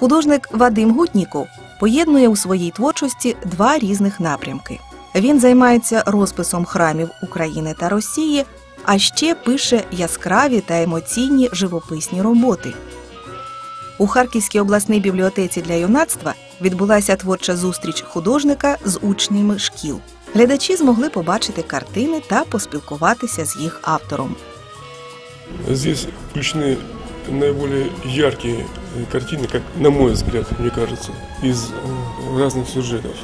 Художник Вадим Гутніков поєднує у своїй творчості два різних напрямки. Він займається розписом храмів України та Росії, а ще пише яскраві та емоційні живописні роботи. У Харківській обласній бібліотеці для юнацтва відбулася творча зустріч художника з учнями шкіл. Глядачі змогли побачити картини та поспілкуватися з їх автором. Здесь включены наиболее яркие картины, как на мой взгляд, мне кажется, из э, разных сюжетов.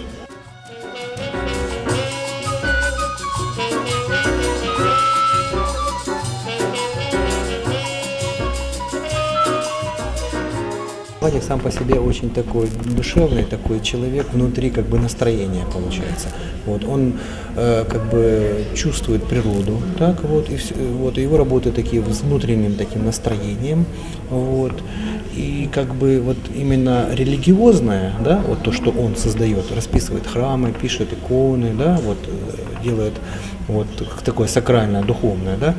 Владик сам по себе очень такой душевный, такой человек, внутри как бы настроение получается. Вот, он э, как бы чувствует природу, так вот, и, вс- вот, его работы такие с внутренним таким настроением, вот, и как бы вот именно религиозное, да, вот то, что он создает, расписывает храмы, пишет иконы, да, вот, э, делает вот такое сакральное, духовное, да,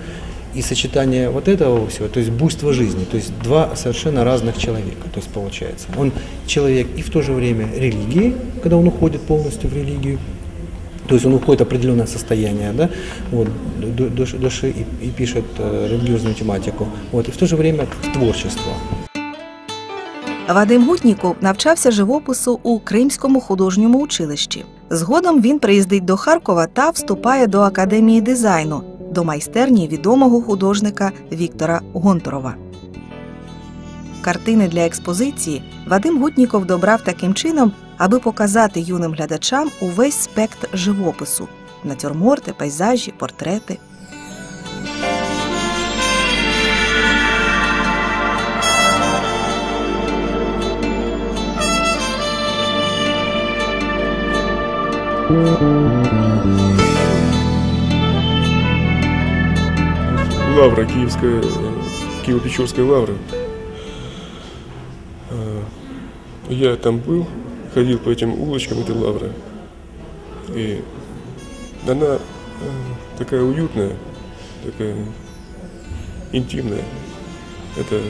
и сочетание вот этого всего, то есть буйство жизни, то есть два совершенно разных человека, то есть получается. Он человек и в то же время религии, когда он уходит полностью в религию, то есть он уходит в определенное состояние, да, вот, ду- душ- души и, и пишет э, религиозную тематику, вот, и в то же время в творчество. Вадим Гутніков навчався живопису у Кримському художньому училищі. Згодом він приїздить до Харкова та вступає до академії дизайну, до майстерні відомого художника Віктора Гонтурова. Картини для експозиції Вадим Гутніков добрав таким чином, аби показати юним глядачам увесь спектр живопису: натюрморти, пейзажі, портрети. Лавра, Киевская, э, Киево-Печорская лавра. Э, Я там был, ходил по этим улочкам этой лавры. И она э, такая уютная, такая интимная. Это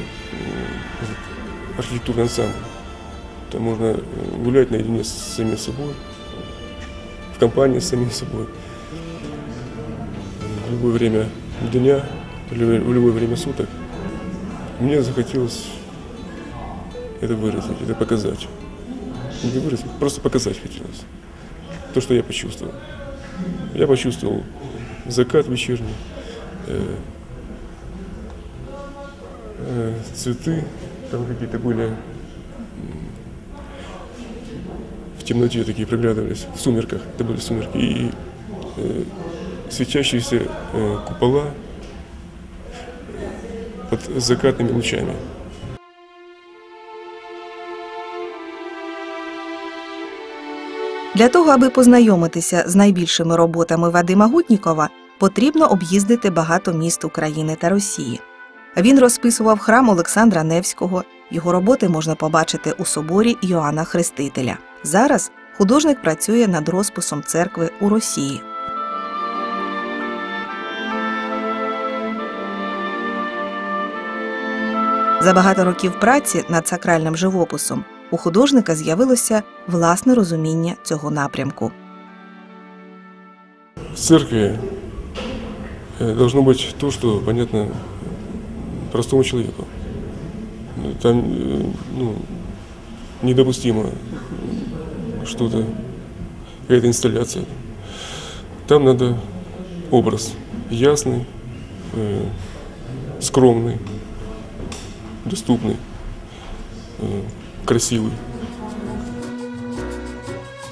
архитектурный ансамбль. Там можно гулять наедине с самим собой, в компании с самим собой. В любое время дня, в любое, время суток. Мне захотелось это выразить, это показать. Не выразить, просто показать хотелось. То, что я почувствовал. Я почувствовал закат вечерний, э, э, цветы, там какие-то были в темноте такие проглядывались, в сумерках, это были сумерки, и э, светящиеся э, купола под закатными лучами. Для того, аби познайомитися з найбільшими роботами Вадима Гутнікова, потрібно об'їздити багато міст України та Росії. Він розписував храм Олександра Невського. Його роботи можна побачити у соборі Йоанна Хрестителя. Зараз художник працює над розписом церкви у Росії. За багато років праці над сакральним живописом у художника з'явилося власне розуміння цього напрямку. В церкви э, должно быть то, что понятно простому человеку. Там э, ну, недопустимо что-то, какая-то инсталляция. Там надо образ ясный, э, скромный, доступный, э, красивый.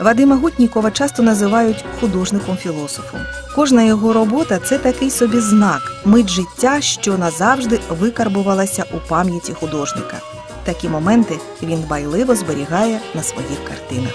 Вадима Гутнікова часто називають художником-філософом. Кожна його робота це такий собі знак, мить життя, що назавжди викарбувалася у пам'яті художника. Такі моменти він дбайливо зберігає на своїх картинах.